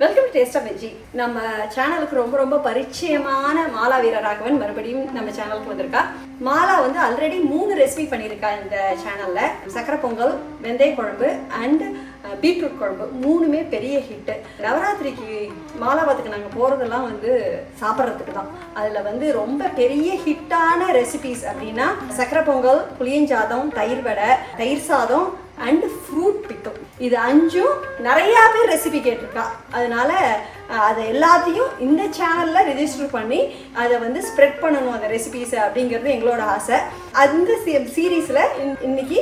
Welcome taste of veggie நம்ம சேனலுக்கு ரொம்ப ரொம்ப பரிச்சயமான மாலா வீரராகவன் மறுபடியும் நம்ம சேனலுக்கு வந்திருக்கா. மாலா வந்து ஆல்ரெடி மூணு ரெசிபி பண்ணியிருக்கா இந்த சேனல்ல சக்கரை பொங்கல் வெந்தய குழம்பு அண்ட் பீட்ரூட் குழம்பு. மூணுமே பெரிய ஹிட்டு நவராத்திரிக்கு மாலாவத்துக்கு நாங்கள் போகிறதெல்லாம் வந்து சாப்பிட்றதுக்கு தான். அதில் வந்து ரொம்ப பெரிய ஹிட்டான ரெசிபிஸ் அப்படின்னா சக்கரை பொங்கல் புளியஞ்சாதம் தயிர் வடை தயிர் சாதம் அண்ட் ஃப்ரூட் பிக்கல் இது அஞ்சும் நிறையா பேர் ரெசிபி கேட்டிருக்கா. அதனால அதை எல்லாத்தையும் இந்த சேனலில் ரிஜிஸ்டர் பண்ணி அதை வந்து ஸ்ப்ரெட் பண்ணணும் அந்த ரெசிபிஸை அப்படிங்கிறது எங்களோட ஆசை. அந்த சீரீஸில் இன்னைக்கு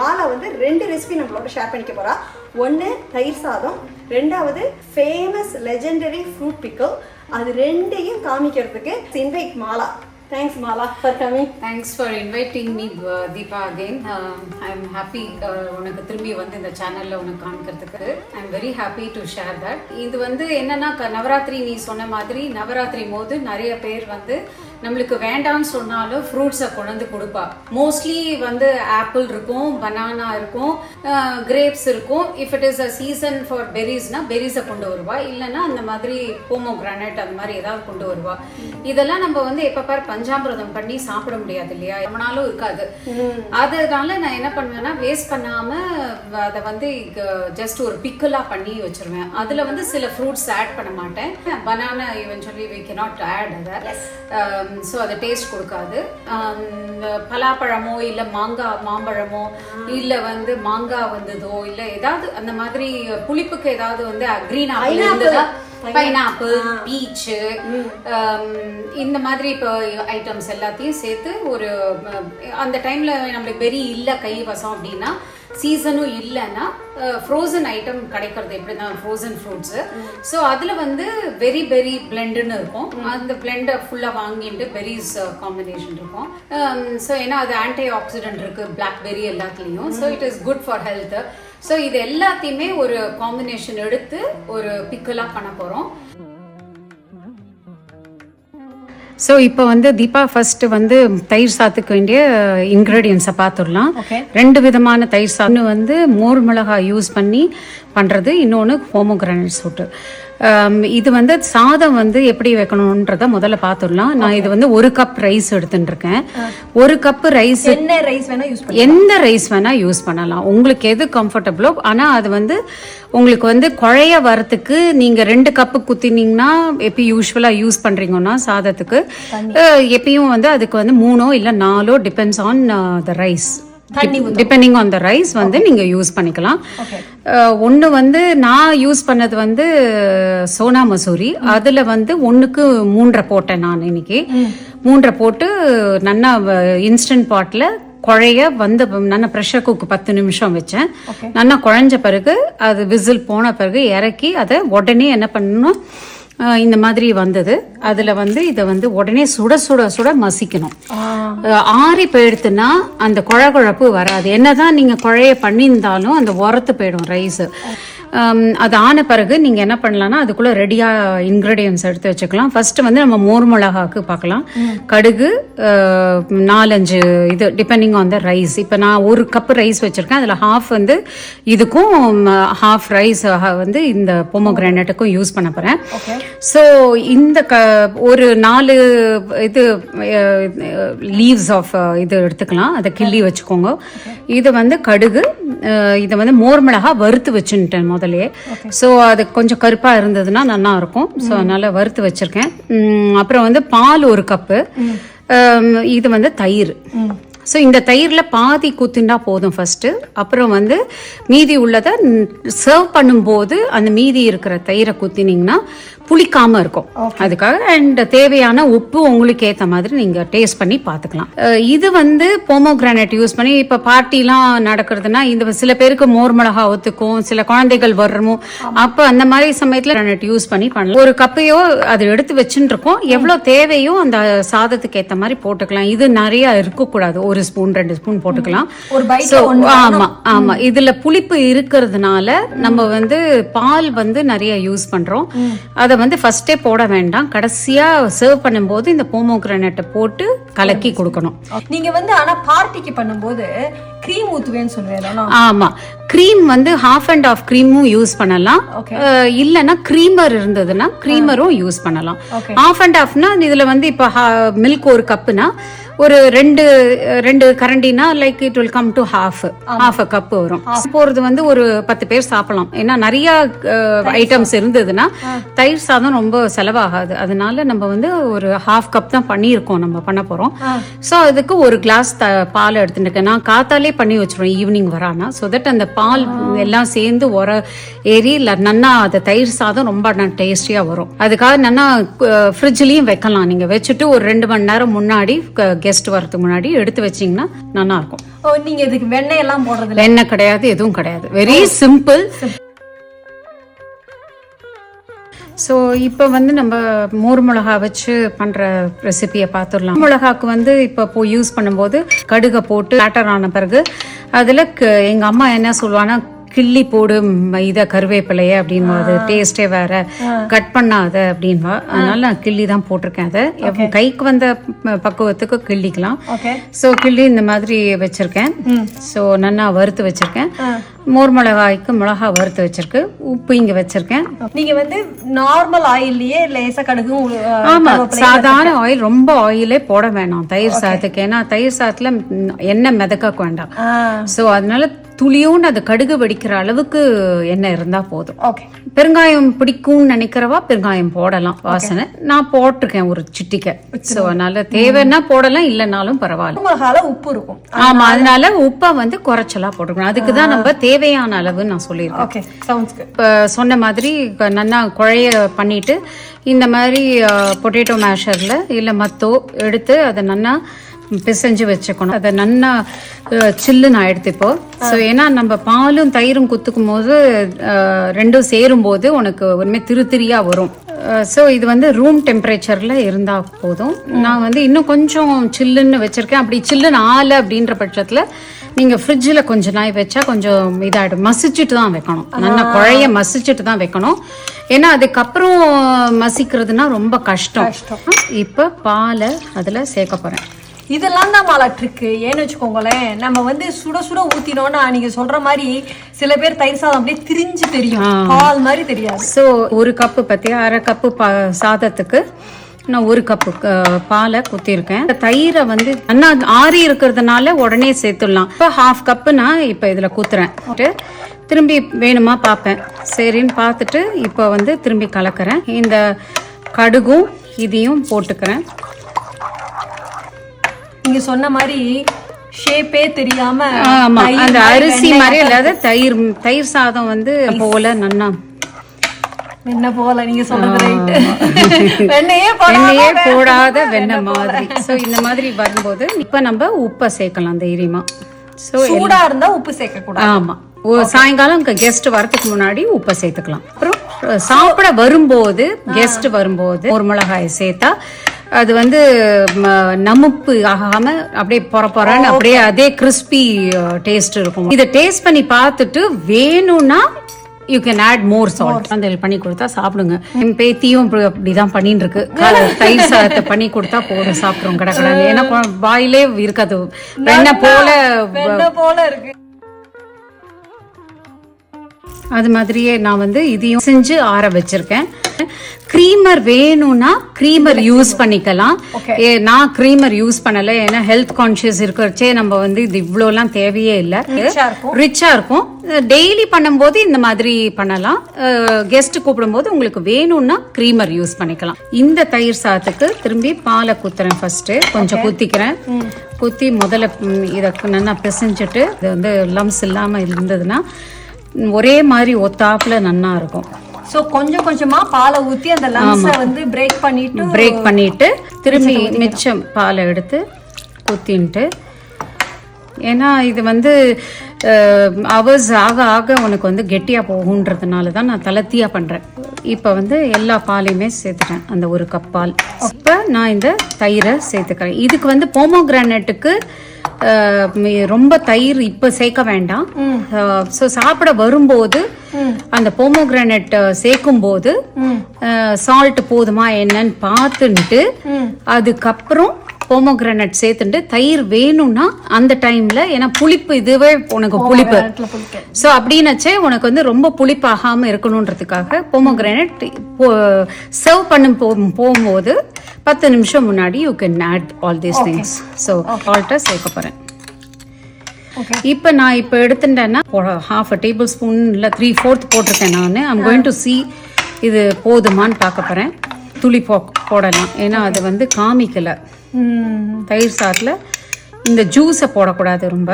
மாலா வந்து ரெண்டு ரெசிபி நம்மளோட ஷேர் பண்ணிக்க போகிறா ஒன்று தயிர் சாதம் ரெண்டாவது ஃபேமஸ் லெஜெண்டரி ஃப்ரூட் பிக்கல் அது ரெண்டையும் காமிக்கிறதுக்கு invite Mala. Thanks Mala for coming thanks for inviting me Deepa again I am happy உனக்கு திரும்பி வந்து இந்த சேனலில் உனக்கு காமிக்கிறதுக்கு I am very happy to share that இது வந்து என்னன்னா க- நவராத்திரி நீ சொன்ன மாதிரி நவராத்திரி போது நிறைய பேர் வந்து நம்மளுக்கு வேண்டாம்னு சொன்னாலும் ஃப்ரூட்ஸை கொண்டு கொடுப்பா. மோஸ்ட்லி வந்து ஆப்பிள் இருக்கும் பனானா இருக்கும் கிரேப்ஸ் இருக்கும். If it is a season for பெரிஸ்னா பெரிஸை கொண்டு வருவா. இல்லைன்னா அந்த மாதிரி போமோ கிரானைட் அந்த மாதிரி ஏதாவது கொண்டு வருவா. இதெல்லாம் நம்ம வந்து எப்ப பார் பஞ்சாமிரதம் பண்ணி சாப்பிட முடியாது இல்லையா? எவனாலும் இருக்காது. அதனால நான் என்ன பண்ணுவேன்னா வேஸ்ட் பண்ணாம அதை வந்து ஜஸ்ட் ஒரு பிக்கலா பண்ணி வச்சிருவேன். அதுல வந்து சில ஃப்ரூட்ஸ் ஆட் பண்ண மாட்டேன். பனானா ஈவன் சொல்லி வி cannot ஆட் அதை. ஸோ அது டேஸ்ட் கொடுக்காது. Um, பலாப்பழமோ இல்ல மாங்காய் மாம்பழமோ இல்ல வந்து மாங்காய் வந்ததோ இல்ல ஏதாவது அந்த மாதிரி புளிப்புக்கு ஏதாவது வந்து கிரீன் ஆப்பிள் இருந்ததா? பைனாப்பிள் பீச்சு இந்த மாதிரி இப்போ ஐட்டம்ஸ் எல்லாத்தையும் சேர்த்து ஒரு அஹ், அந்த டைம்ல நம்மளுக்கு பெரி இல்ல கைவசம் அப்படின்னா சீசனும் இல்லைன்னா ஃப்ரோசன் ஐட்டம் கிடைக்கிறது எப்படி தான் ஃப்ரோசன் ஃப்ரூட்ஸு ஸோ அதில் வந்து வெரி பெரி பிளெண்டுன்னு இருக்கும். அந்த பிளெண்டை ஃபுல்லாக வாங்கிட்டு பெரிஸ் காம்பினேஷன் இருக்கும். ஸோ ஏன்னா அது ஆன்டி ஆக்சிடென்ட் இருக்கு பிளாக் பெரி எல்லாத்துலேயும் so it is good for health so இது எல்லாத்தையுமே ஒரு காம்பினேஷன் எடுத்து ஒரு பிக்கலாக பண்ண போகிறோம் ஸோ இப்போ வந்து தீபா ஃபர்ஸ்ட் வந்து தயிர் சாத்துக்கு வேண்டிய இன்க்ரீடியன்ஸை பார்த்துடலாம் ரெண்டு விதமான தயிர் சாத்து. வந்து மோர் மிளகாய் யூஸ் பண்ணி பண்ணுறது இன்னொன்று ஹோமோகிரானைட் சூட்டு. இது வந்து சாதம் வந்து எப்படி வைக்கணுன்றத முதல்ல பார்த்துடலாம். நான் இது வந்து ஒரு கப் ரைஸ் எடுத்துட்டு இருக்கேன் ஒரு கப் ரைஸ் என்ன ரைஸ் வேணா யூஸ் எந்த ரைஸ் வேணா யூஸ் பண்ணலாம். உங்களுக்கு எது கம்ஃபர்டபுளோ ஆனா அது வந்து உங்களுக்கு வந்து குழைய வரத்துக்கு நீங்க ரெண்டு கப்பு குத்தினீங்கன்னா எப்பி யூஸ்வலா யூஸ் பண்றீங்கன்னா சாதத்துக்கு எப்பயும் வந்து அதுக்கு வந்து மூணோ இல்ல நாலோ depends on the rice depending on the rice வந்து நீங்க யூஸ் பண்ணிக்கலாம். ஒன்று வந்து நான் யூஸ் பண்ணது வந்து சோனா மசூரி. அதுல வந்து ஒண்ணுக்கு மூன்றரை போட்டேன் நான் இன்னைக்கு. மூன்றரை போட்டு நல்லா இன்ஸ்டன்ட் பாட்ல குழைய வந்து நல்லா ப்ரெஷர் குக் பத்து நிமிஷம் வச்சேன். நல்லா குழஞ்ச பிறகு அது விசில் போன பிறகு இறக்கி அதை உடனே என்ன பண்ணணும்? இந்த மாதிரி வந்தது. அதுல வந்து இதை வந்து உடனே சுட சுட சுட மசிக்கணும். ஆறி போயிடுத்துன்னா அந்த குழ குழப்பு வராது. என்னதான் நீங்க குழைய பண்ணியிருந்தாலும் அந்த உரத்து போயிடும் ரைஸ் அது ஆன பிறகு நீங்க என்ன பண்ணலாம்னா அதுக்குள்ள ரெடியா இன்கிரீடியன்ஸ் எடுத்து வச்சுக்கலாம். ஃபர்ஸ்ட் வந்து நம்ம மோர் மிளகாக்கு பார்க்கலாம். கடுகு நாலஞ்சு இது டிபெண்டிங் ஆன் த ரைஸ் இப்போ நான் ஒரு கப் ரைஸ் வச்சிருக்கேன். அதில் ஹாஃப் வந்து இதுக்கும் ஹாஃப் ரைஸ் வந்து இந்த பொமோகிரானட்டுக்கும் யூஸ் பண்ண போறேன். ஸோ இந்த க ஒரு நாலு இது லீவ்ஸ் ஆஃப் இது எடுத்துக்கலாம். அதை கிள்ளி வச்சுக்கோங்க. இது வந்து கடுகு இதை வந்து மோர் மிளகா வறுத்து வச்சுட்டேன் முதலே ஸோ அது கொஞ்சம் கருப்பா இருந்ததுன்னா நல்லா இருக்கும் ஸோ அதனால வறுத்து வச்சிருக்கேன். அப்புறம் வந்து பால் ஒரு கப்பு. இது வந்து தயிர். ஸோ இந்த தயிரில் பாதி குத்திண்டா போதும் ஃபர்ஸ்ட் அப்புறம் வந்து மீதி உள்ளதை சர்வ் பண்ணும்போது அந்த மீதி இருக்கிற தயிரை குத்தினீங்கன்னா புளிக்காம இருக்கும். அதுக்காக அண்ட் தேவையான உப்பு உங்களுக்கு ஏற்ற மாதிரி நீங்க டேஸ்ட் பண்ணி பார்த்துக்கலாம் இது வந்து போமோகிரானைட் யூஸ் பண்ணி இப்ப பார்ட்டிலாம் நடக்கிறதுனா இந்த சில பேருக்கு மோர் மிளகா ஒத்துக்கும் சில குழந்தைகள் வர்றமோ அப்ப அந்த மாதிரி சமயத்துல கிரானைட் யூஸ் பண்ணி பண்ணலாம். ஒரு கப்பையோ அது எடுத்து வச்சுட்டு இருக்கோம் எவ்வளவு தேவையோ அந்த சாதத்துக்கு ஏத்த மாதிரி போட்டுக்கலாம். இது நிறைய இருக்கக்கூடாது. ஒரு ஸ்பூன் ரெண்டு ஸ்பூன் போட்டுக்கலாம். ஆமா ஆமா. இதுல புளிப்பு இருக்கிறதுனால நம்ம வந்து பால் வந்து நிறைய யூஸ் பண்றோம். அத வந்து ஃபர்ஸ்டே போட வேண்டாம். கடைசியா சர்வ் பண்ணும்போது இந்த போமோகிரானட்டை போட்டு கலக்கி கொடுக்கணும். நீங்க வந்து ஆனா பார்ட்டிக்கு பண்ணும்போது க்ரீம் ஊத்துவேன்னு சொல்லுவேன் ஆமா. க்ரீம் வந்து ஹாஃப் அண்ட் ஆஃப் க்ரீமும் யூஸ் பண்ணலாம். இல்லைன்னா க்ரீமர் இருந்ததுன்னா க்ரீமரும் யூஸ் பண்ணலாம். ஹாஃப் அண்ட் ஆஃப்னா இதுல வந்து இப்போ மில்க் ஒரு கப்புனா ஒரு ரெண்டு ரெண்டு கரண்டினா like it will come to half half a cup வரும். போறது வந்து ஒரு பத்து பேர் சாப்பிடலாம். ஏன்னா நிறைய ஐட்டம்ஸ் இருந்ததுன்னா தயிர் சாதம் ரொம்ப செலவாகாது. அதனால நம்ம வந்து ஒரு ஹாஃப் கப் தான் பண்ணியிருக்கோம் நம்ம பண்ண போறோம். ஸோ அதுக்கு ஒரு கிளாஸ் பால் எடுத்துட்டு நான் காத்தாலே பண்ணி வச்சிருவேன் ஈவினிங் வரானா ஸோ தட் அந்த பால் எல்லாம் சேர்ந்து உர ஏறி நன்னா அந்த தயிர் சாதம் ரொம்ப டேஸ்டியா வரும். அதுக்காக நன்னா ஃப்ரிட்ஜ்லயும் வைக்கலாம். நீங்க வச்சுட்டு ஒரு ரெண்டு மணி நேரம் முன்னாடி கெஸ்ட் வரதுக்கு முன்னாடி எடுத்து வச்சீங்கன்னா நல்லா இருக்கும் ஓ நீங்க இதுக்கு வெண்ணெய் எல்லாம் போடுறது இல்ல எண்ணெய் கிடையாது எதுவும் கிடையாது. வெரி சிம்பிள் ஸோ இப்போ வந்து நம்ம மோர் மிளகா வச்சு பண்ணுற ரெசிபியை பார்த்துடலாம் மிளகாக்கு வந்து இப்போ போ யூஸ் பண்ணும்போது கடுகை போட்டு பேட்டர் ஆன பிறகு அதில் எங்கள் அம்மா என்ன சொல்லுவாங்கன்னா கிள்ளி போடு இத கருவேப்பிலைய அப்படின்னு அது டேஸ்டே வேற. கட் பண்ணாத அப்படின்வா அதனால நான் கிள்ளி தான் போட்டிருக்கேன் அதை. கைக்கு வந்த பக்குவத்துக்கு கிள்ளிக்கலாம். ஸோ கிள்ளி இந்த மாதிரி வச்சிருக்கேன். ஸோ நல்லா வறுத்து வச்சிருக்கேன். மோர் மிளகாய்க்கு மிளகா வறுத்து வச்சிருக்கு. உப்பு இங்க வச்சிருக்கேன். நீங்க வந்து நார்மல் ஆயில்லயே லேசா கடுகும் ஆமா. சாதாரண ஆயில் ரொம்ப ஆயிலே போட வேணாம். தயிர் சாதத்துக்கு. ஏன்னா தயிர் சாதத்துல எண்ணெய் மிதக்க வேண்டாம். ஸோ அதனால துளியோன்னு அது கடுகு வெடிக்கிற அளவுக்கு எண்ணெய் இருந்தா போதும். ஓகே பெருங்காயம் பிடிக்கும்னு நினைக்கிறவா பெருங்காயம் போடலாம் வாசனை. நான் போட்டிருக்கேன் ஒரு சிட்டிக்கை. ஸோ அதனால தேவைன்னா போடலாம் இல்லைனாலும் பரவாயில்ல. உப்பு இருக்கும். ஆமா அதனால உப்பை வந்து குறைச்சலா போட்டுக்கணும். அதுக்கு தான் நம்ம தேவையான அளவு நான் சொல்லியிருக்கேன். இப்போ சொன்ன மாதிரி நல்லா குழைய பண்ணிட்டு இந்த மாதிரி பொட்டேட்டோ மேஷரில் இல்லை மத்தோ எடுத்து அதை நல்லா பிசைஞ்சு வச்சுக்கணும். அதை நல்லா சில்லுன்னு ஆயிடுத்து இப்போ. ஸோ ஏன்னா நம்ம பாலும் தயிரும் குத்துக்கும் போது ரெண்டும் சேரும்போது உனக்கு ஒன்றுமே திரு திரியா வரும். ஸோ இது வந்து ரூம் டெம்பரேச்சரில் இருந்தால் போதும். நான் வந்து இன்னும் கொஞ்சம் சில்லுன்னு வச்சுருக்கேன். அப்படி சில்லுன்னு ஆலை அப்படின்ற பட்சத்தில் நீங்கள் ஃப்ரிட்ஜில் கொஞ்ச நாள் வச்சா கொஞ்சம் இதாகிடும் மசிச்சுட்டு தான் வைக்கணும். நல்லா குழைய மசிச்சுட்டு தான் வைக்கணும். ஏன்னா அதுக்கப்புறம் மசிக்கிறதுனா ரொம்ப கஷ்டம். இப்போ பாலை அதில் சேர்க்க போகிறேன் இதெல்லாம் தான் மாலா ட்ரிக்கு ஏன்னு வச்சுக்கோங்களேன் நம்ம வந்து சுட சுட ஊத்தினோம்னா நீங்க சொல்ற மாதிரி சில பேர் தயிர் சாதம் அப்படியே திரிஞ்சு தெரியும். பால் மாதிரி தெரியாது. ஸோ ஒரு கப்பு பற்றி அரை கப்பு சாதத்துக்கு நான் ஒரு கப்பு பாலை குத்திருக்கேன். தயிரை வந்து அண்ணா ஆறி இருக்கிறதுனால உடனே சேர்த்துடலாம். இப்போ ஹாஃப் கப்பு நான் இப்போ இதில் குத்துறேன். திரும்பி வேணுமா பார்ப்பேன். சரின்னு பார்த்துட்டு இப்போ வந்து திரும்பி கலக்கிறேன். இந்த கடுகும் இதையும் போட்டுக்கிறேன். நீங்க சொன்ன மாதிரி ஷேப்பே தெரியாம ஆமா அந்த அரிசி வெண்ணெய் மாதிரி இல்லாத தயிர் தயிர் சாதம் வந்து போல நன்னா. என்ன போல நீங்க சொல்றது ரைட் வெண்ணையே வெண்ணையே போடாத வெண்ணெய் மாதிரி. சோ இந்த மாதிரி வரும்போது இப்ப நம்ம உப்பை சேர்க்கலாம் தைரியமா. சோ சூடா இருந்தா உப்பு சேர்க்க கூடாது ஆமா. ஓ சாயங்காலம் கெஸ்ட் வரதுக்கு முன்னாடி உப்பை சேர்த்துக்கலாம். அப்புறம் சாப்பிட வரும்போது கெஸ்ட் வரும்போது ஒரு மிளகாயை சேர்த்தா அது வந்து நமுப்பு ஆகாம அப்படியே பொற பொறன்னு அப்படியே அதே கிறிஸ்பி டேஸ்ட் இருக்கும். இதை டேஸ்ட் பண்ணி பார்த்துட்டு வேணும்னா you can add more salt அந்த பண்ணி கொடுத்தா சாப்பிடுங்க. என் பேத்தியும் அப்படிதான் பண்ணிட்டு இருக்கு தயிர் சாதத்தை பண்ணி கொடுத்தா போதும் சாப்பிடுறோம் கடை கடை ஏன்னா வாயிலே இருக்காது. வெண்ணெய் போல போல இருக்கு. அது மாதிரியே நான் வந்து இதையும் செஞ்சு ஆற வச்சிருக்கேன். க்ரீமர் வேணும்னா க்ரீமர் யூஸ் பண்ணிக்கலாம். ஏ நான் க்ரீமர் யூஸ் பண்ணல. ஏன்னா ஹெல்த் கான்ஷியஸ் இருக்கிறச்சே நம்ம வந்து இது இவ்வளோலாம் தேவையே இல்லை. ரிச்சா இருக்கும். டெய்லி பண்ணும்போது இந்த மாதிரி பண்ணலாம். கெஸ்ட் கூப்பிடும்போது உங்களுக்கு வேணும்னா க்ரீமர் யூஸ் பண்ணிக்கலாம். இந்த தயிர் சாதத்துக்கு திரும்பி பாலை குத்துறேன் ஃபர்ஸ்ட் கொஞ்சம் குத்திக்கிறேன். குத்தி முதல்ல இதை நல்லா பிசைஞ்சிட்டு இது வந்து லம்ஸ் இல்லாம இருந்ததுன்னா ஒரே மாதிரி ஒத்தாப்புல நன்னா இருக்கும். சோ கொஞ்சம் கொஞ்சமா பாலை ஊத்தி அந்த லம்ஸ வந்து பிரேக் பண்ணிட்டு பிரேக் பண்ணிட்டு திரும்பி மிச்சம் பாலை எடுத்து குத்தின்ட்டு. ஏன்னா இது வந்து அவர்ஸ் ஆக ஆக உனக்கு வந்து கெட்டியாக போகுன்றதுனால தான் நான் தளர்த்தியாக பண்ணுறேன் இப்போ வந்து எல்லா பாலையுமே சேர்த்துட்டேன். அந்த ஒரு கப் பால். இப்போ நான் இந்த தயிரை சேர்த்துக்கிறேன். இதுக்கு வந்து போமோகிரானட்டுக்கு ரொம்ப தயிர் இப்போ சேர்க்க வேண்டாம். ஸோ சாப்பிட வரும்போது அந்த போமோகிரானட் சேர்க்கும் போது சால்ட் போதுமா என்னன்னு பார்த்துட்டு அதுக்கப்புறம் போமோகிரானட் சேர்த்துட்டு தயிர் வேணும்னா அந்த டைம்ல ஏன்னா புளிப்பு இதுவே உனக்கு புளிப்பு. ஸோ அப்படின்னச்சே உனக்கு வந்து ரொம்ப புளிப்பாகாம இருக்கணுன்றதுக்காக போமோகிரானட் சர்வ் பண்ணும் போ போகும்போது பத்து நிமிஷம் முன்னாடி you can add all these things so சால்ட்டை சேர்க்க போறேன். இப்போ நான் இப்போ எடுத்துட்டேன்னா ஹாஃப் அ டேபிள் ஸ்பூன் இல்லை த்ரீ ஃபோர்த் போட்டிருக்கேன் நான். ஐம் கோயிங் டு see இது போதுமான்னு பார்க்க போகிறேன் துளி போ போடலாம். ஏன்னா அது வந்து காமிக்கல. தயிர் சாத்தில் இந்த ஜூஸை போடக்கூடாது ரொம்ப.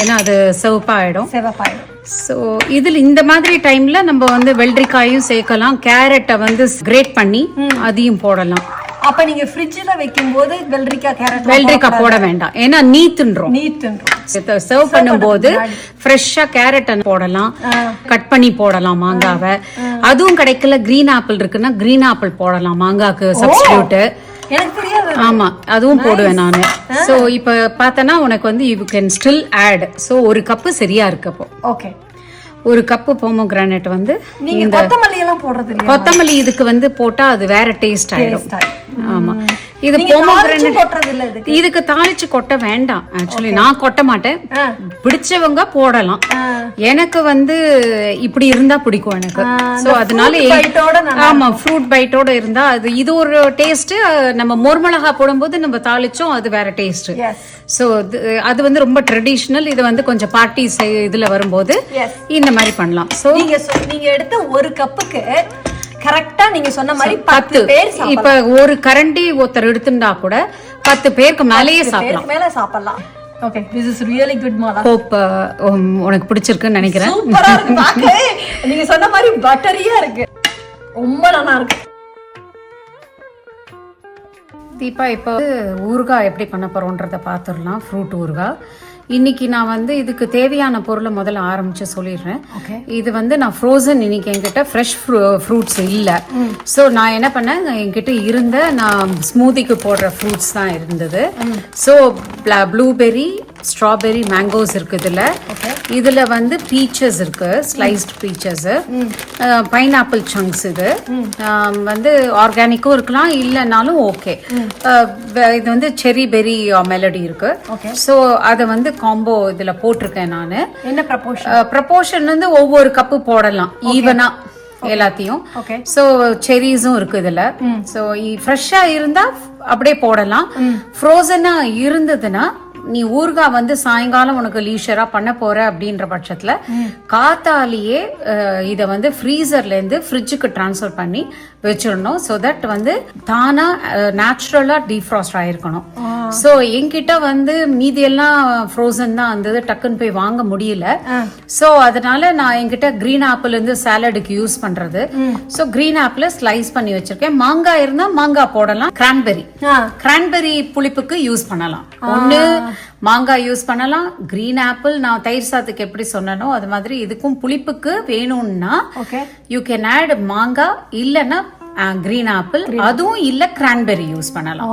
ஏன்னா அது சிவப்பாயிடும். சிவப்பாயிடும். ஸோ இதில் இந்த மாதிரி டைம்ல நம்ம வந்து வெள்ளரிக்காயும் சேர்க்கலாம். கேரட்டை வந்து கிரேட் பண்ணி அதையும் போடலாம். அப்ப நீங்க ஃப்ரிட்ஜ்ல வைக்கும் போது வெள்ளரிக்காய் கேரட் வெள்ளரிக்காய் போட வேண்டாம். ஏன்னா நீத்துன்றோம். நீத்துன்றோம். சர்வ் பண்ணும்போது ஃப்ரெஷ்ஷா கேரட் போடலாம். கட் பண்ணி போடலாம் மாங்காவை. அதுவும் கிடைக்கல. கிரீன் ஆப்பிள் இருக்குன்னா கிரீன் ஆப்பிள் போடலாம். மாங்காக்கு சப்ஸ்டியூட் எனக்கு ஆமா அதுவும் போடுவேன் நானு. சோ இப்ப பார்த்தனா உனக்கு வந்து you can still add so ஒரு கப்பு சரியா இருக்கு அப்போ. ஓகே ஒரு கப்பு போமோகிரானட் வந்து நீங்க கொத்தமல்லி எல்லாம் போடுறது கொத்தமல்லி இதுக்கு வந்து போட்டா அது வேற டேஸ்ட் ஆயிடும். ஆமா. இது இல்ல இதுக்கு. தாளிச்சு கொட்ட வேண்டாம். ஆக்சுவலி நான் கொட்ட மாட்டேன். பிடிச்சவங்க போடலாம். எனக்கு வந்து இப்படி இருந்தா பிடிக்கும் எனக்கு. சோ அதனால ஆமா ஃப்ரூட் பைட்டோட இருந்தா அது இது ஒரு டேஸ்ட் நம்ம மொர்மிளகா போடும்போது நம்ம தாளிச்சோம் அது வேற டேஸ்ட். சோ அது வந்து ரொம்ப ட்ரெடிஷ்னல் இது வந்து கொஞ்சம் பார்ட்டி இதுல வரும்போது Yes. இந்த மாதிரி பண்ணலாம். சோ நீங்க நீங்க எடுத்த ஒரு கப்புக்கு கரெக்டா நீங்க சொன்ன மாதிரி பத்து பேர். இப்ப ஒரு கரண்டி ஒருத்தர் எடுத்துட்டா கூட பத்து பேருக்கு மேலேயே சாப்பிடலாம். மேல சாப்பிடலாம். Okay this is really good Mala hope உனக்கு பிடிச்சிருக்குன்னு நினைக்கிறேன். சூப்பரா இருக்கு பார்க்கவே. நீங்க சொன்ன மாதிரி பட்டரியா இருக்கு. ரொம்ப நல்லா இருக்கு. தீபா இப்போ ஊறுகாய் எப்படி பண்ண போறோன்றத பார்த்துடலாம். ஃப்ரூட் ஊறுகாய். இன்னைக்கு நான் வந்து இதுக்கு தேவையான பொருளை முதல்ல ஆரம்பிச்சு சொல்லிடுறேன். இது வந்து நான் ஃப்ரோசன் இன்னைக்கு என்கிட்ட ஃப்ரெஷ் ஃப்ரூட்ஸ் இல்லை. ஸோ நான் என்ன பண்ணேன் என்கிட்ட இருந்த நான் ஸ்மூதிக்கு போடுற ஃப்ரூட்ஸ் தான் இருந்தது. ஸோ ப்ளூபெர்ரி ஸ்ட்ராபெர்ரி மேங்கோஸ் இருக்கு இதுல இதுல வந்து பீச்சஸ் இருக்கு ஸ்லைஸ்ட் பீச்சஸ் பைனாப்பிள் சங்க்ஸ் இது. வந்து ஆர்கானிக்கும் இருக்கலாம் இல்லைனாலும் ஓகே இது வந்து செரி பெரி மெலடி இருக்கு. ஸோ அதை வந்து காம்போ இதுல போட்டிருக்கேன் நான். என்ன ப்ரப்போஷன் ப்ரப்போர்ஷன் வந்து ஒவ்வொரு கப்பு போடலாம். ஈவனா எல்லாத்தையும். Okay. ஸோ செரிஸும் இருக்கு இதுல. ஸோ ஃப்ரெஷ்ஷா இருந்தா அப்படியே போடலாம். ஃப்ரோசனா இருந்ததுன்னா நீ ஊறுகாய் வந்து சாயங்காலம் உனக்கு லீஷரா பண்ண போற அப்படின்ற பட்சத்துல காத்தாலேயே இத வந்து ஃப்ரீசர்ல இருந்து ஃப்ரிட்ஜுக்கு ட்ரான்ஸ்ஃபர் பண்ணி வச்சிடணும். ஸோ தட் வந்து தானா நேச்சுரலா டீஃப்ராஸ்ட் ஆயிருக்கணும். ஸோ என்கிட்ட வந்து மீதி எல்லாம் ஃப்ரோசன் தான் இருந்தது டக்குன்னு போய் வாங்க முடியல. ஸோ அதனால நான் என்கிட்ட கிரீன் ஆப்பிள் இருந்து சாலடுக்கு யூஸ் பண்றது. ஸோ கிரீன் ஆப்பிள ஸ்லைஸ் பண்ணி வச்சிருக்கேன். மாங்காய் இருந்தா மாங்காய் போடலாம். கிரான்பெரி கிரான்பெரி புளிப்புக்கு யூஸ் பண்ணலாம். ஒண்ணு மாங்காய் யூஸ் பண்ணலாம். கிரீன் ஆப்பிள் நான் தயிர் சாத்துக்கு எப்படி சொன்னனோ அது மாதிரி இதுக்கும் புளிப்புக்கு வேணும்னா ஓகே யூ கேன் ஆட் மாங்காய் இல்லைன்னா கிரீன் ஆப்பிள் அதுவும் இல்ல கிரான்பெரி யூஸ் பண்ணலாம்.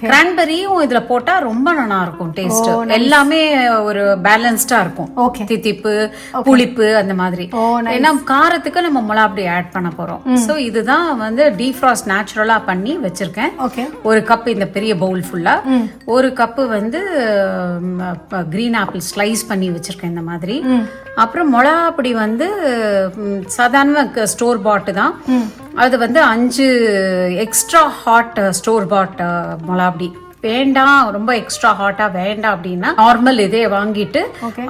கிரான்பெரியும் இதுல போட்டா ரொம்ப நல்லா இருக்கும் டேஸ்ட் எல்லாமே ஒரு பேலன்ஸ்டா இருக்கும். தித்திப்பு புளிப்பு அந்த மாதிரி. ஏன்னா காரத்துக்கு நம்ம மிளகாப்பொடி ஆட் பண்ண போறோம். சோ இதுதான் வந்து டீஃப்ராஸ்ட் நேச்சுரலா பண்ணி வச்சிருக்கேன். ஓகே ஒரு கப் இந்த பெரிய பவுல் ஃபுல்லா ஒரு கப்பு வந்து கிரீன் ஆப்பிள் ஸ்லைஸ் பண்ணி வச்சிருக்கேன் இந்த மாதிரி. அப்புறம் மிளகாப்பொடி வந்து சாதாரண ஸ்டோர் பாட்டு தான். அது வந்து அஞ்சு எக்ஸ்ட்ரா ஹாட் ஸ்டோர் பாட் மிளகாப்பொடி வேண்டாம் ரொம்ப எக்ஸ்ட்ரா ஹாட்டா வேண்டாம் அப்படின்னா நார்மல் இதே வாங்கிட்டு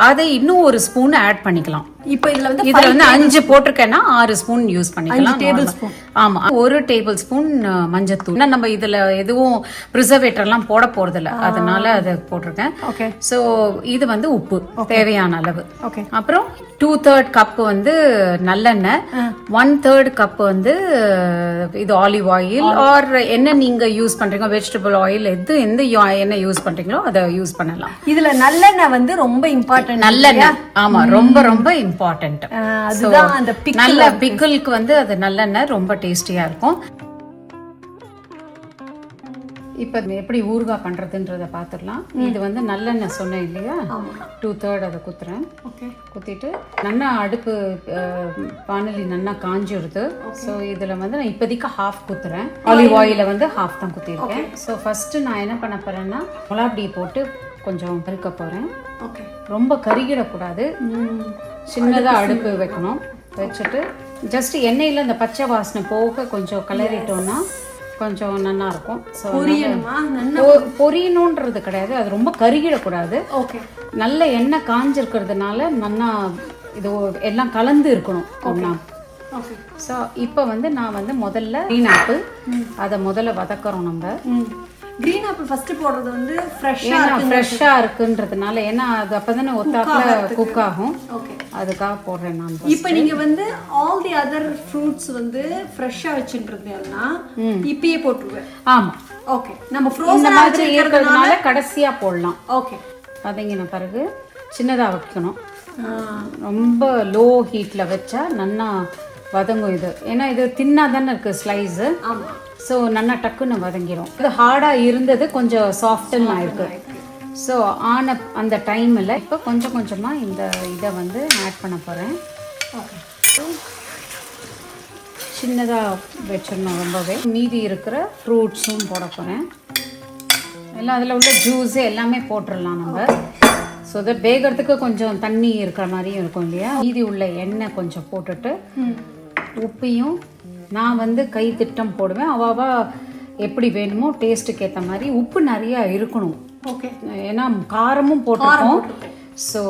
அதை இன்னும் ஒரு ஸ்பூன் ஆட் பண்ணிக்கலாம். இப்போ இதுல வந்து இதுல வந்து அஞ்சு போட்டிருக்கேன்னா ஆறு ஸ்பூன் யூஸ் பண்ணிக்கலாம். table normal. ஆமா. ஒரு டேபிள் ஸ்பூன் மஞ்சத்தூள். நம்ம இதுல எதுவும் ப்ரிசர்வேட்டர் எல்லாம் போட போறது இல்ல அதனால அதை போட்டிருக்கேன். ஓகே சோ இது வந்து உப்பு. தேவையான அளவு. ஓகே அப்புறம் டூ தேர்ட் கப் வந்து நல்லெண்ணெய். ஒன் தேர்ட் கப் வந்து இது ஆலிவ் ஆயில் ஆர் என்ன நீங்க யூஸ் பண்றீங்க? வெஜிடபிள் ஆயில் எது எந்த எண்ணெய் யூஸ் பண்றீங்களோ அதை யூஸ் பண்ணலாம். இதுல நல்லெண்ணெய் வந்து ரொம்ப இம்பார்ட்டன்ட் நல்லெண்ணெய். ஆமா. ரொம்ப ரொம்ப இம்பார்ட்டன்ட் அதுதான் அந்த நல்ல பிக்கிளுக்கு வந்து அது நல்லெண்ணெய் ரொம்ப டேஸ்டியா இருக்கும். இப்ப எப்படி ஊறுகாய் பண்றதுன்றத பாத்துடலாம். இது வந்து நல்லெண்ணெய் சொன்னேன் இல்லையா? டூ தேர்ட் அதை குத்துறேன். ஓகே குத்திட்டு நல்லா அடுப்பு வானொலி நல்லா காஞ்சிருது. ஸோ இதில் வந்து நான் இப்போதைக்கு ஹாஃப் குத்துறேன். ஆலிவ் ஆயில வந்து ஹாஃப் தான் குத்திருக்கேன் ஸோ ஃபர்ஸ்ட் நான் என்ன பண்ண போறேன்னா மிளகாப்பொடி போட்டு கொஞ்சம் கருக்க போறேன். ஓகே. ரொம்ப கருகிடக்கூடாது. சின்னதாக அடுப்பு வைக்கணும். வச்சுட்டு ஜஸ்ட் எண்ணெயில் அந்த பச்சை வாசனை போக கொஞ்சம் கிளறிட்டோம்னா கொஞ்சம் நல்லா இருக்கும். ஸோ பொரியணுன்றது கிடையாது. அது ரொம்ப கருகிடக்கூடாது. ஓகே. நல்ல எண்ணெய் காஞ்சிருக்கிறதுனால நல்லா இது எல்லாம் கலந்து இருக்கணும் ஒன்றா ஸோ இப்போ வந்து நான் வந்து முதல்ல க்ரீன் ஆப்பிள் அதை முதல்ல வதக்குறோம் நம்ம. ம். கிரீன் ஆப்பிள் ஃபர்ஸ்ட் போடுறது வந்து ஃப்ரெஷ்ஷா ஏன்னா ஃப்ரெஷ்ஷாக இருக்குன்றதுனால ஏன்னா அது அப்போ தானே ஒத்தாப்புல குக் ஆகும். ஓகே அதுக்காக போடுறேன் நான் இப்போ நீங்க வந்து ஆல் தி அதர் ஃப்ரூட்ஸ் வந்து ஃப்ரெஷ்ஷா வச்சுன்றதுனா இப்பயே போட்டுருவேன் ஆமாம் ஓகே நம்ம ஃப்ரோசன் மாதிரி இருக்கிறதுனால கடைசியாக போடலாம். ஓகே வதங்கின பிறகு சின்னதாக வைக்கணும். ரொம்ப லோ ஹீட்டில் வச்சா நல்லா வதங்கும் இது. ஏன்னா இது தின்னா தானே இருக்குது ஸ்லைஸு ஸோ நல்லா டக்குன்னு வதங்கிடும் இது ஹார்டாக இருந்தது கொஞ்சம் சாஃப்டன் ஆயிருக்கு. ஸோ ஆன அந்த டைமில் இப்போ கொஞ்சம் கொஞ்சமாக இந்த இதை வந்து ஆட் பண்ண போகிறேன் சின்னதாக வச்சிடணும் ரொம்பவே. மீதி இருக்கிற ஃப்ரூட்ஸும் போட போகிறேன் எல்லாம் அதில் உள்ள ஜூஸு எல்லாமே போட்டுடலாம் நம்ம. ஸோ அதை வேகிறதுக்கு கொஞ்சம் தண்ணி இருக்கிற மாதிரியும் இருக்கும் இல்லையா? மீதி உள்ள எண்ணெய் கொஞ்சம் போட்டுட்டு உப்பையும் நான் வந்து கை திட்டம் போடுவேன். அவாவா எப்படி வேணுமோ டேஸ்ட்டுக்கு ஏற்ற மாதிரி உப்பு நிறையா இருக்கணும். ஓகே. ஏன்னா காரமும் போட்டிருக்கோம். ஸோ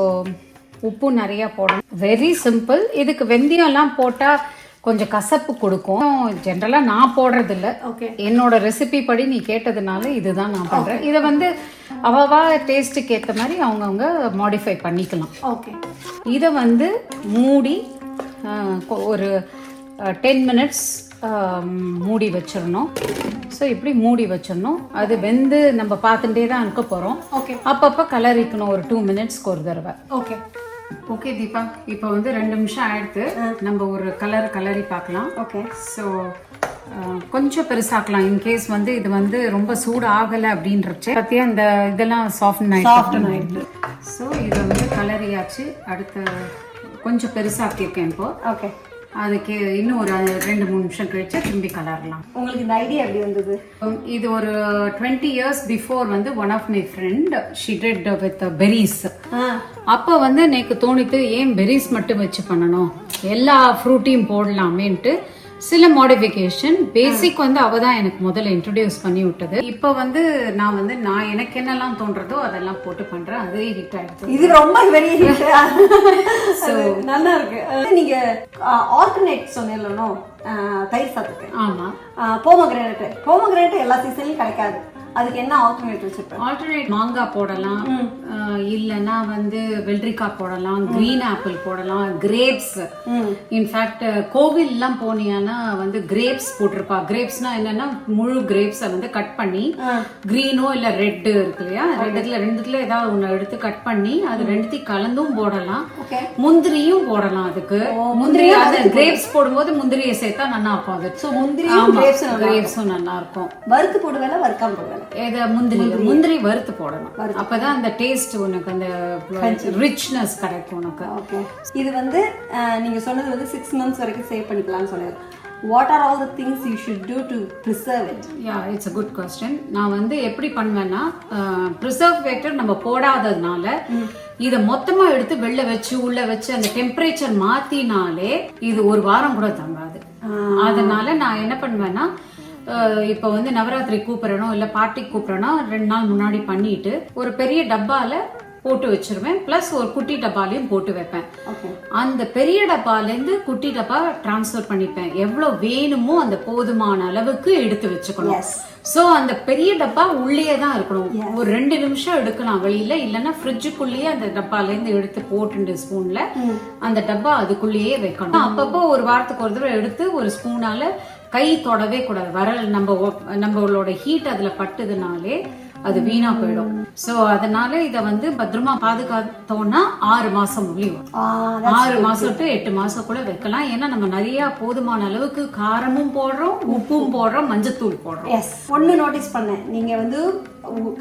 உப்பு நிறையா போடணும். வெரி சிம்பிள் இதுக்கு வெந்தயம்லாம் போட்டால் கொஞ்சம் கசப்பு கொடுக்கும். ஜென்ரலாக நான் போடுறது இல்ல ஓகே. என்னோட ரெசிபி படி நீ கேட்டதுனால இதுதான் நான் பண்ணுறேன் இதை வந்து அவவா டேஸ்ட்டுக்கு ஏற்ற மாதிரி அவங்கவுங்க மாடிஃபை பண்ணிக்கலாம். ஓகே. இதை வந்து மூடி ஒரு டென் மினிட்ஸ் மூடி வச்சிடணும். ஸோ இப்படி மூடி வச்சிடணும். அது வெந்து நம்ம பார்த்துட்டே தான் இருக்க போகிறோம் ஓகே அப்பப்போ கலரிக்கணும் ஒரு டூ மினிட்ஸ்க்கு ஒரு தடவை. Okay okay Deepa. இப்போ வந்து ரெண்டு நிமிஷம் ஆயிடுத்து. நம்ம ஒரு கலர் கலரி பார்க்கலாம். ஓகே ஸோ கொஞ்சம் பெருசாக்கலாம். இன்கேஸ் வந்து இது வந்து ரொம்ப சூடு ஆகலை அப்படின்றச்சு பற்றியா இந்த இதெல்லாம் சாஃப்டன் ஆகிடும் ஆயிடுது. ஸோ இதை வந்து கலரியாச்சு. அடுத்த கொஞ்சம் பெருசாக்கியிருக்கேன் இப்போ. ஓகே அதுக்கு இன்னும் ஒரு ரெண்டு மூணு நிமிஷம் கழிச்சு திரும்பி கலரலாம். உங்களுக்கு இந்த ஐடியா எப்படி வந்தது? இது ஒரு டுவெண்ட்டி இயர்ஸ் பிஃபோர் வந்து one of my friend she did with berries அப்போ வந்து எனக்கு தோணித்து ஏன் பெரிஸ் மட்டும் வச்சு பண்ணணும்? எல்லா ஃப்ரூட்டையும் போடலாமேன்ட்டு சில மாடிஃபிகேஷன் பேசிக் வந்து அவ தான் எனக்கு முதல்ல இன்ட்ரடியூஸ் பண்ணி விட்டது. இப்போ வந்து நான் வந்து நான் எனக்கு என்னெல்லாம் தோன்றதோ அதெல்லாம் போட்டு பண்றேன். அதே ஹிட் ஆயிடுது இது ரொம்ப பெரிய ஹிட் ஸோ நல்லா இருக்கு. நீங்க ஆல்டர்னேட் சொன்னீங்களோ தயிர் சாத்துக்கு ஆமா. போமகிரானட் போமகிரானட் எல்லா சீசன்லயும் கிடைக்காது. அதுக்கு என்ன ஆல்டர்னேட் வச்சிருப்பேன் ஆல்டர்னேட் மாங்காய் போடலாம். இல்லைன்னா வந்து வெள்ளரிக்காய் போடலாம் கிரீன் ஆப்பிள் போடலாம் கிரேப்ஸ் இன்ஃபேக்ட் கோவில்லாம் போனீங்கன்னா வந்து கிரேப்ஸ் போட்டிருப்பா. கிரேப்ஸ்னா என்னன்னா முழு கிரேப்ஸை வந்து கட் பண்ணி கிரீனோ இல்ல ரெட் இருக்கு இல்லையா? ரெண்டுல ரெண்டுத்துல ஏதாவது ஒண்ணு எடுத்து கட் பண்ணி அது ரெண்டுத்தையும் கலந்தும் போடலாம். முந்திரியும் போடலாம் அதுக்கு. முந்திரி அது கிரேப்ஸ் போடும்போது முந்திரியை சேர்த்தா நல்லா இருக்கும் அது. ஸோ முந்திரியும் கிரேப்ஸும் நல்லா இருக்கும். வறுத்து போடுவேல வறுக்காம போடுவேல இத முந்திரி முந்திரி. வறுத்து போடணும். அப்பதான் அந்த டேஸ்ட் உனக்கு அந்த ரிச்னஸ் கிடைக்கும் உனக்கு. ஓகே இது வந்து நீங்க சொன்னது வந்து சிக்ஸ் மந்த்ஸ் வரைக்கும் சேவ் பண்ணிக்கலாம்னு சொன்னது what are all the things you should do to preserve it yeah it's a good question நான் வந்து எப்படி பண்ணுவேன்னா ப்ரிசர்வேட்டர் நம்ம போடாததுனால இத மொத்தமா எடுத்து வெளில வச்சு உள்ள வச்சு அந்த டெம்பரேச்சர் மாத்தினாலே இது ஒரு வாரம் கூட தங்காது. அதனால நான் என்ன பண்ணுவேன்னா இப்போ வந்து நவராத்திரி கூப்பிடணும் இல்ல பார்ட்டி கூப்பிடணும் ரெண்டு நாள் முன்னாடி பண்ணிட்டு ஒரு பெரிய டப்பால போட்டு வச்சிருவேன். ப்ளஸ் ஒரு குட்டி டப்பாலையும் போட்டு வைப்பேன். அந்த பெரிய டப்பாலேருந்து குட்டி டப்பா டிரான்ஸ்ஃபர் பண்ணிப்பேன். எவ்வளவு வேணுமோ அந்த போதுமான அளவுக்கு எடுத்து வச்சுக்கணும். சோ அந்த பெரிய டப்பா உள்ளே தான் இருக்கணும். ஒரு ரெண்டு நிமிஷம் எடுக்கலாம். வெளியில இல்லைன்னா ஃப்ரிட்ஜுக்குள்ளேயே அந்த டப்பால இருந்து எடுத்து போட்டு ஸ்பூன்ல அந்த டப்பா அதுக்குள்ளேயே வைக்கணும். அப்பப்போ ஒரு வாரத்துக்கு ஒரு தடவை எடுத்து ஒரு ஸ்பூனால கை தொடவே கூடாது. வரல் நம்ம நம்மளோட ஹீட் அதுல பட்டுதுனாலே அது வீணா போயிடும். சோ அதனால இத வந்து பத்திரமா பாதுகாத்தோம்னா ஆறு மாசம் முடியும் ஆறு மாசம் டு எட்டு மாசம் கூட வைக்கலாம். ஏன்னா நம்ம நிறைய போதுமான அளவுக்கு காரமும் போடுறோம் உப்பும் போடுறோம் மஞ்சத்தூள் போடுறோம். ஒன்று நோட்டீஸ் பண்ணேன். நீங்க வந்து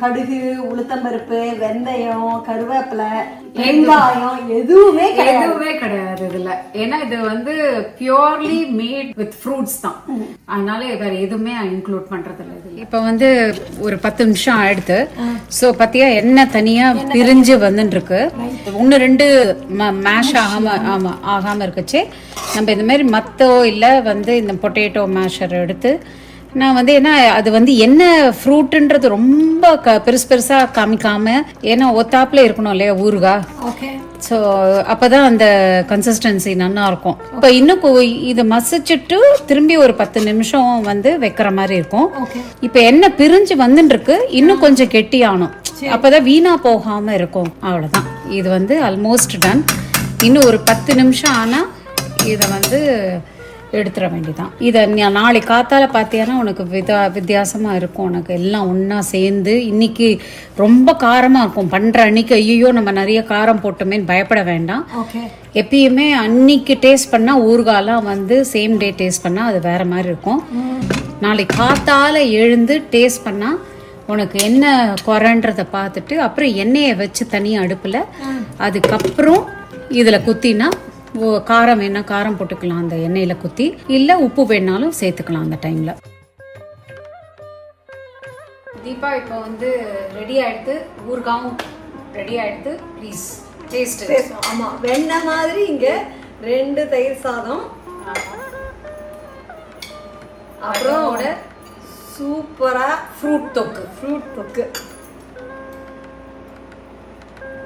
கடுகு உளுத்தம்பருப்பு வெந்தயம் கருவேப்பிலை வெங்காயம் எதுவுமே எதுவுமே கிடையாது இதுல. ஏன்னா இது வந்து பியூர்லி மேட் வித் ஃப்ரூட்ஸ் தான். அதனால வேற எதுவுமே இன்க்ளூட் பண்றது இல்ல இப்ப வந்து ஒரு பத்து நிமிஷம் ஆயிடுது. சோ பாத்தியா எண்ணெய் தனியா பிரிஞ்சு வந்துட்டு இருக்கு ஒன்னு ரெண்டு மேஷ் ஆகாம ஆமா ஆகாம இருக்குச்சு. நம்ம இந்த மாதிரி மத்தோ இல்ல வந்து இந்த பொட்டேட்டோ மேஷர் எடுத்து நான் வந்து ஏன்னா அது வந்து என்ன ஃப்ரூட்டுன்றது ரொம்ப க பெருசு பெருசா காமிக்காம ஏன்னா ஒத்தாப்புல இருக்கணும் இல்லையா ஊறுகாய் ஓகே ஸோ அப்பதான் அந்த கன்சிஸ்டன்சி நல்லா இருக்கும் இப்போ இன்னும் இதை மசிச்சுட்டு திரும்பி ஒரு பத்து நிமிஷம் வந்து வைக்கிற மாதிரி இருக்கும். இப்போ என்ன பிரிஞ்சு வந்துட்டு இருக்கு இன்னும் கொஞ்சம் கெட்டியானும் அப்பதான் வீணா போகாம இருக்கும். அவ்வளவுதான். இது வந்து ஆல்மோஸ்ட் டன் இன்னும் ஒரு பத்து நிமிஷம் ஆனா இதை வந்து எடுத்துட வேண்டியதான் இதை நாளை காத்தால பார்த்தியானா உனக்கு விதா வித்தியாசமா இருக்கும். உனக்கு எல்லாம் ஒண்ணா சேர்ந்து இன்னைக்கு ரொம்ப காரமா இருக்கும். பண்ற அன்னைக்கு ஐயோ நம்ம நிறைய காரம் போட்டோமேன்னு பயப்பட வேண்டாம். எப்பயுமே அன்னைக்கு டேஸ்ட் பண்ணா ஊறுகாலாம் வந்து சேம் டே டேஸ்ட் பண்ணா அது வேற மாதிரி இருக்கும். நாளைக்கு காத்தால எழுந்து டேஸ்ட் பண்ணா உனக்கு என்ன குறைன்றத பார்த்துட்டு அப்புறம் எண்ணெயை வச்சு தனியா அடுப்புல அதுக்கப்புறம் இதுல குத்தினா காரம் வேணா காரம் போட்டுக்கலாம் அந்த எண்ணெயில குத்தி. இல்ல உப்பு வேணாலும் சேர்த்துக்கலாம் அந்த டைம்ல தீபா இப்போ வந்து ரெடி ஆயிடுத்து ஊறுகாவும் ரெடி ஆயிடுத்து ப்ளீஸ் டேஸ்ட் பேசுவோம் ஆமா வெண்ணெய் மாதிரி இங்க ரெண்டு தயிர் சாதம். அப்புறம் சூப்பரா ஃப்ரூட் தொக்கு. ஃப்ரூட் தொக்கு.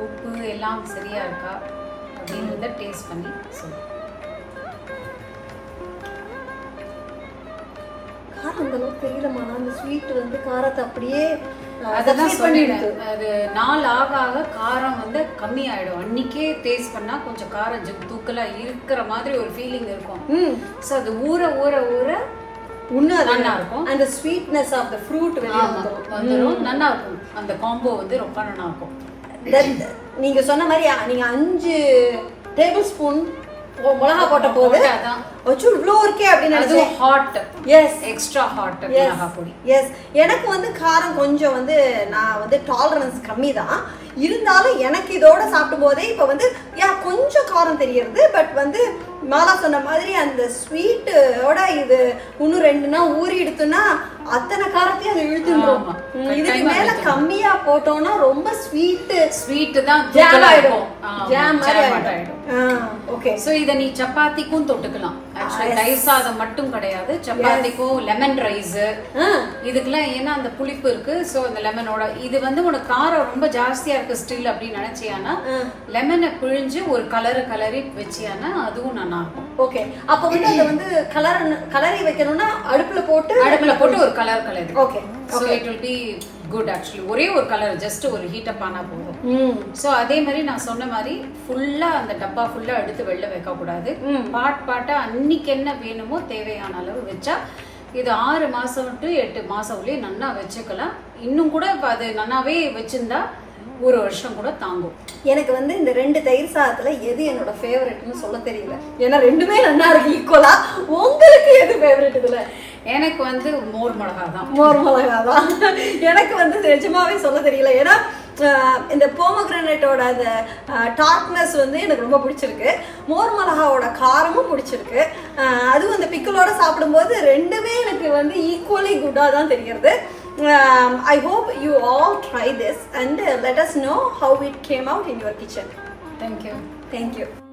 உப்பு எல்லாம் சரியா இருக்கா? அப்படின்றத டேஸ்ட் பண்ணி சொல்லு. காரம் அந்த அளவுக்கு தெரியலமா அந்த ஸ்வீட் வந்து காரத்தை அப்படியே substitute சொல்லிடுது. அது நாள் ஆக ஆக காரம் வந்து கம்மி ஆயிடும் அன்னைக்கே டேஸ்ட் பண்ணா கொஞ்சம் காரம் தூக்கலா இருக்கிற மாதிரி ஒரு ஃபீலிங் இருக்கும். ஸோ அது ஊற ஊற ஊற இன்னும் நல்லா இருக்கும். அந்த ஸ்வீட்னஸ் ஆஃப் த ஃப்ரூட் வெளியே வந்துடும் நல்லா இருக்கும். அந்த காம்போ வந்து ரொம்ப நல்லா இருக்கும். That- நீங்க சொன்ன மாதிரி அ- நீங்க அஞ்சு டேபிள் ஸ்பூன் மிளகா போட்ட போது அதான். அச்சோ இவ்வளோ இருக்கே அப்படின்னு நினைச்சேன். ஹாட் எஸ் எக்ஸ்ட்ரா ஹாட் மிளகா பொடி. எஸ் எனக்கு வந்து காரம் கொஞ்சம் வந்து நான் வந்து டாலரன்ஸ் கம்மி தான். இருந்தாலும் எனக்கு இதோட சாப்பிடும் போதே இப்போ வந்து யா கொஞ்சம் காரம் தெரியறது பட் வந்து மாலா சொன்ன மாதிரி அந்த ஸ்வீட்டோட இது இன்னும் ரெண்டு நாள் ஊறி எடுத்தோம்னா அத்தனை காரத்தையும் அது இழுத்துடும். இதுக்கு மேல கம்மியா போட்டோம்னா ரொம்ப ஸ்வீட்டு ஸ்வீட் தான் ஜாம் ஆயிடும். ஜாம் மாதிரி ஆயிடும். ஓகே சோ இத நீ சப்பாத்திக்கும் தொட்டுக்கலாம். ஆக்சுவலி தயிர் சாதம் மட்டும் கிடையாது. சப்பாத்திக்கும் லெமன் ரைஸ் இதுக்கெல்லாம் ஏன்னா அந்த புளிப்பு இருக்கு. சோ அந்த லெமனோட இது வந்து உனக்கு காரம் ரொம்ப ஜாஸ்தியா இருக்கு ஸ்டில் அப்படின்னு நினைச்சியானா லெமனை பிழிஞ்சு ஒரு கலரு கலரி வச்சியானா அதுவும் நல்லா இருக்கும் ஓகே அப்போ வந்து அதை வந்து கலர் கலரி வைக்கணும்னா அடுப்புல போட்டு அடுப்புல போட்டு ஒரு colour kalari okay so it will be good actually ஒரே ஒரு கலர் ஜஸ்ட் ஒரு ஹீட் அப் ஆனா போதும். ம். சோ அதே மாதிரி நான் சொன்ன மாதிரி ஃபுல்லா அந்த டப்பா ஃபுல்லா எடுத்து வெளில வைக்க கூடாது பாட் பாட்டா அன்னைக்கு என்ன வேணுமோ தேவையான அளவு வச்சா இது ஆறு மாசம் டு எட்டு மாசம் வரையும் நல்லா வச்சுக்கலாம். இன்னும் கூட அது நல்லாவே வச்சிருந்தா ஒரு வருஷம் கூட தாங்கும். எனக்கு வந்து இந்த ரெண்டு தயிர் சாதத்துல எது என்னோட ஃபேவரட்னு சொல்ல தெரியல. ஏன்னா ரெண்டுமே நல்லா இருக்கு ஈக்குவலா உங்களுக்கு எது ஃபேவரட் இதுல? எனக்கு வந்து மோர் மிளகா தான் மோர் மிளகா தான் எனக்கு வந்து நிஜமாவே சொல்ல தெரியல. ஏன்னா இந்த போமோகிரானேட்டோட அந்த டார்க்னஸ் வந்து எனக்கு ரொம்ப பிடிச்சிருக்கு. மோர் மிளகாவோட காரமும் பிடிச்சிருக்கு. அதுவும் அந்த பிக்கிளோட சாப்பிடும்போது ரெண்டுமே எனக்கு வந்து ஈக்குவலி குட்டாக தான் தெரிகிறது. um, I hope you all try this and uh, let us know how it came out in your kitchen. Thank you. Thank you.